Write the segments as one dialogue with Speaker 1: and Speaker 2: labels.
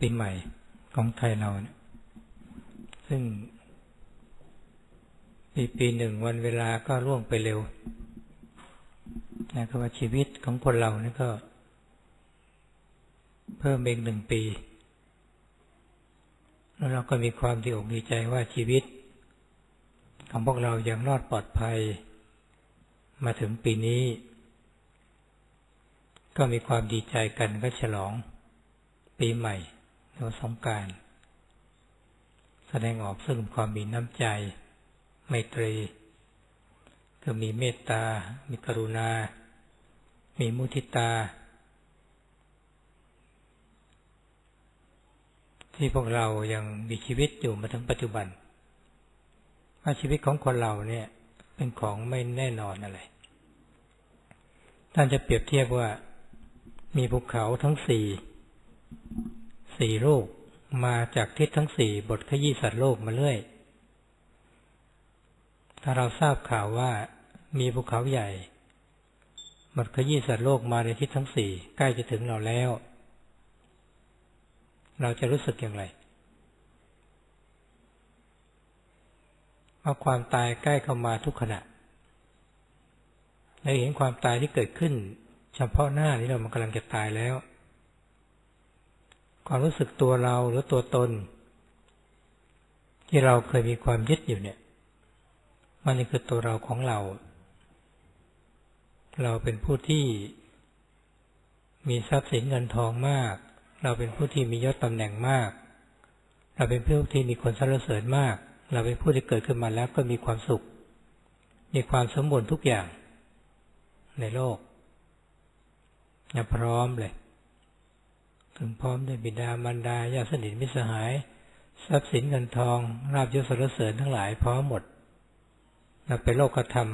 Speaker 1: ปีใหม่ของไทยเราเนี่ยซึ่งปีปีหนึ่งวันเวลาก็ล่วงไปเร็วนะคือว่าชีวิตของคนเรานี่ก็ เพิ่มเองหนึ่งปี แล้วเราก็มีความดีอกดีใจว่าชีวิต ของพวกเรายังรอดปลอดภัย มาถึงปีนี้ ก็มีความดีใจกันก็ฉลองปีใหม่ หรือสงการ แสดงออกซึ่งความมีน้ำใจ ไมตรีก็มีเมตตา มีกรุณา มีมุทิตา ที่พวกเรายังมีชีวิตอยู่มาถึงปัจจุบันว่าชีวิตของคนเราเนี่ยเป็นของไม่แน่นอนอะไร ท่านจะเปรียบเทียบว่ามีภูเขาทั้งสี่ สี่ลูกมาจากทิศทั้งสี่บทขยี้สัตว์โลกมาเรื่อย ถ้าเราทราบข่าวว่ามีภูเขาใหญ่หมดขยี้สัตว์โลกมาในทิศทั้งสี่ใกล้จะถึงเราแล้ว เราจะรู้สึกอย่างไรว่าความตายใกล้เข้ามาทุกขณะเราเห็นความตายที่เกิดขึ้น เฉพาะหน้านี้เรามันกำลังจะตายแล้ว ความรู้สึกตัวเราหรือตัวตน ที่เราเคยมีความยึดอยู่เนี่ย มันนี่คือตัวเราของเรา เราเป็นผู้ที่มีทรัพย์สินเงินทองมาก เราเป็นผู้ที่มียศตำแหน่งมาก เราเป็นผู้ที่มีคนสรรเสริญมาก เราเป็นผู้ที่เกิดขึ้นมาแล้วก็มีความสุข มีความสมบูรณ์ทุกอย่างในโลกอย่าพร้อมเลย ถึงพร้อมด้วยบิดามารดาญาติสนิทมิสหาย ทรัพย์สินเงินทองราบยศสรรเสริญทั้งหลายพร้อมหมดเราเป็นโลกธรรม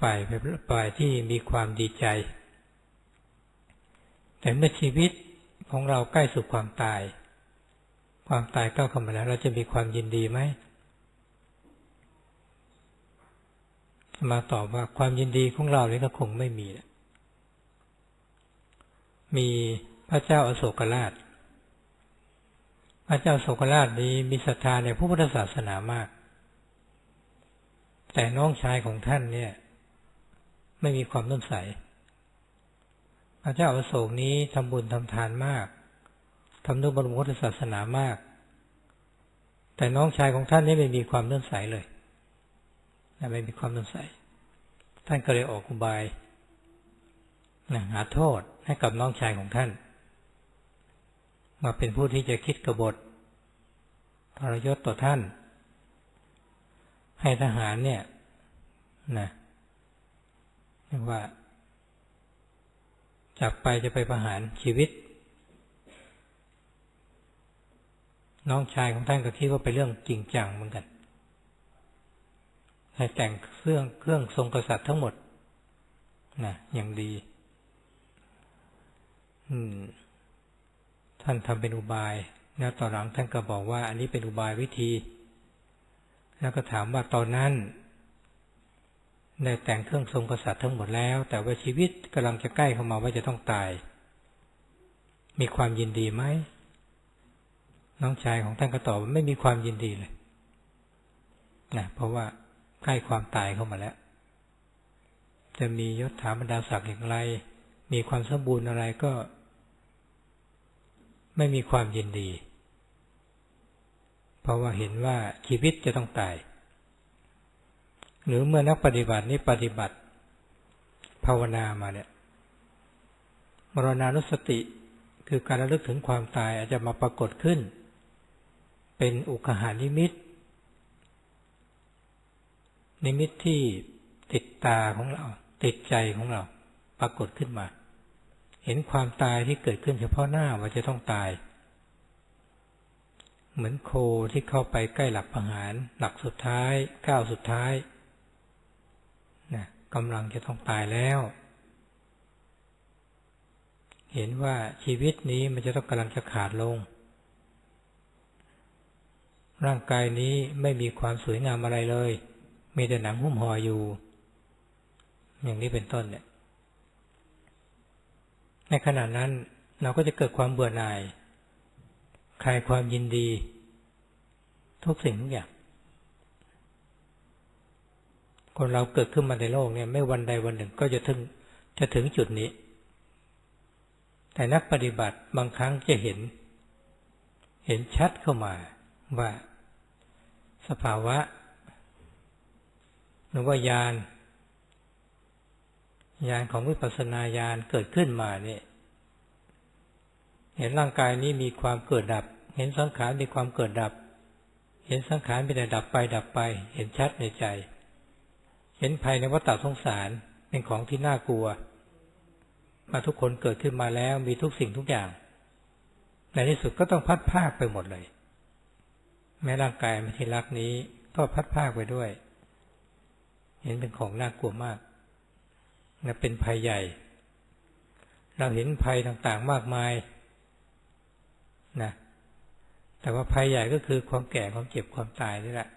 Speaker 1: ฝ่ายเป็นฝ่ายที่มีความดีใจ แต่เมื่อชีวิตของเราใกล้สู่ความตาย ความตายก้าวเข้ามาแล้ว เราจะมีความยินดีไหมมาตอบว่าความยินดีของเราเนี่ยก็คงไม่มี มี พระเจ้าอโศกราช พระเจ้าโศกราชนี้มีศรัทธาในพระพุทธศาสนามาก แต่น้องชายของท่านเนี่ย ไม่มีความต้นใส พระเจ้าอโศกนี้ทำบุญทำทานมากทำนุบรมพุทธศาสนามาก แต่น้องชายของท่านนี่ไม่มีความต้นใสเลย ไม่มีความต้นใส ท่านก็เลยออกอุบายหาโทษให้กับน้องชายของท่าน มาเป็นผู้ที่จะคิดกบฏทรยศต่อท่าน ให้ทหารเนี่ยนะเรียกว่า จับไปจะไปประหารชีวิต น้องชายของท่านก็คิดว่าเป็นเรื่องจริงจังเหมือนกันให้แต่งเครื่องเครื่องทรงกษัตริย์ทั้งหมดนะอย่างดี อืม ท่านทำเป็นอุบาย แล้วต่อหลังท่านก็บอกว่า อันนี้เป็นอุบายวิธี แล้วก็ถามว่าตอนนั้นได้แต่งเครื่องทรงกษัตริย์ทั้งหมดแล้ว แต่ว่าชีวิตกำลังจะใกล้เข้ามาว่าจะต้องตาย มีความยินดีไหมน้องชายของท่านก็ตอบว่าไม่มีความยินดีเลยนะเพราะว่าใกล้ความตายเข้ามาแล้ว จะมียศถาบรรดาศักดิ์อย่างไร มีความสมบูรณ์อะไรก็ ไม่มีความยินดี เพราะว่าเห็นว่าชีวิตจะต้องตาย หรือเมื่อนักปฏิบัตินี้ปฏิบัติ ภาวนามาเนี่ยมรณานุสติคือการระลึกถึงความตายอาจจะมาปรากฏขึ้น เป็นอุคหานิมิต นิมิตที่ติดตาของเรา ติดใจของเรา ปรากฏขึ้นมา เห็นความตายที่เกิดขึ้นเฉพาะหน้าว่าจะต้องตาย เหมือนโคที่เข้าไปใกล้หลักประหาร หลักสุดท้ายก้าวสุดท้ายนะกำลังจะต้องตายแล้ว เห็นว่าชีวิตนี้มันจะต้องกำลังจะขาดลง ร่างกายนี้ไม่มีความสวยงามอะไรเลย มีแต่หนังหุ้มห่ออยู่ อย่างนี้เป็นต้นเนี่ย ในขณะนั้นเราก็จะเกิดความเบื่อหน่ายคลายความยินดี ทุกสิ่งทุกอย่างคนเราเกิดขึ้นมาในโลกเนี่ย ไม่วันใดวันหนึ่งก็จะถึงจะถึงจุดนี้ แต่นักปฏิบัติบางครั้งจะเห็น เห็นชัดเข้ามาว่า สภาวะหรือว่าญาณ ญาณของวิปัสสนาญาณเกิดขึ้นมาเนี่ยเห็นร่างกายนี้มีความเกิดดับ เห็นสังขารมีความเกิดดับ เห็นสังขารเป็นแต่ดับไปดับไป เห็นชัดในใจ เห็นภายในวัฏสงสารเป็นของที่น่ากลัว มาทุกคนเกิดขึ้นมาแล้วมีทุกสิ่งทุกอย่าง ในที่สุดก็ต้องพัดภาคไปหมดเลย แม้ร่างกายไม่ที่รักนี้ก็พัดภาคไปด้วย เห็นเป็นของน่ากลัวมาก นะเป็นภัยใหญ่ เราเห็นภัยต่างๆมากมายนะแต่ว่าภัยใหญ่ก็คือความแก่ความเจ็บความตายนี่แหละ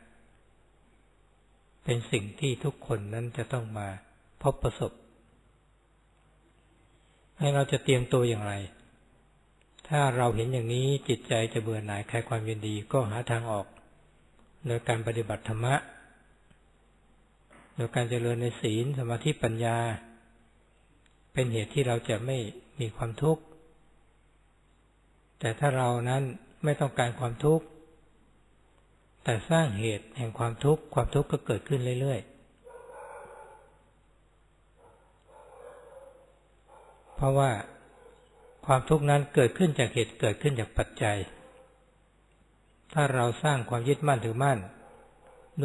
Speaker 1: เป็นสิ่งที่ทุกคนนั้นจะต้องมาพบประสบ ให้เราจะเตรียมตัวอย่างไร ถ้าเราเห็นอย่างนี้จิตใจจะเบื่อหน่ายคลายความยินดีก็หาทางออก โดยการปฏิบัติธรรมะ โดยการเจริญในศีลสมาธิปัญญา เป็นเหตุที่เราจะไม่มีความทุกข์ แต่ถ้าเรานั้นไม่ต้องการความทุกข์ แต่สร้างเหตุแห่งความทุกข์ความทุกข์ก็เกิดขึ้นเรื่อยๆ เพราะว่าความทุกข์นั้นเกิดขึ้นจากเหตุเกิดขึ้นจากปัจจัย ถ้าเราสร้างความยึดมั่นถือมั่น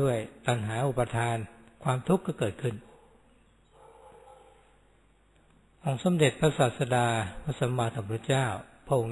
Speaker 1: ด้วยตัณหาอุปทานความทุกข์ก็เกิดขึ้น องสมเด็จพระศาสดาพระสัมมาสัมพุทธเจ้าพระองค์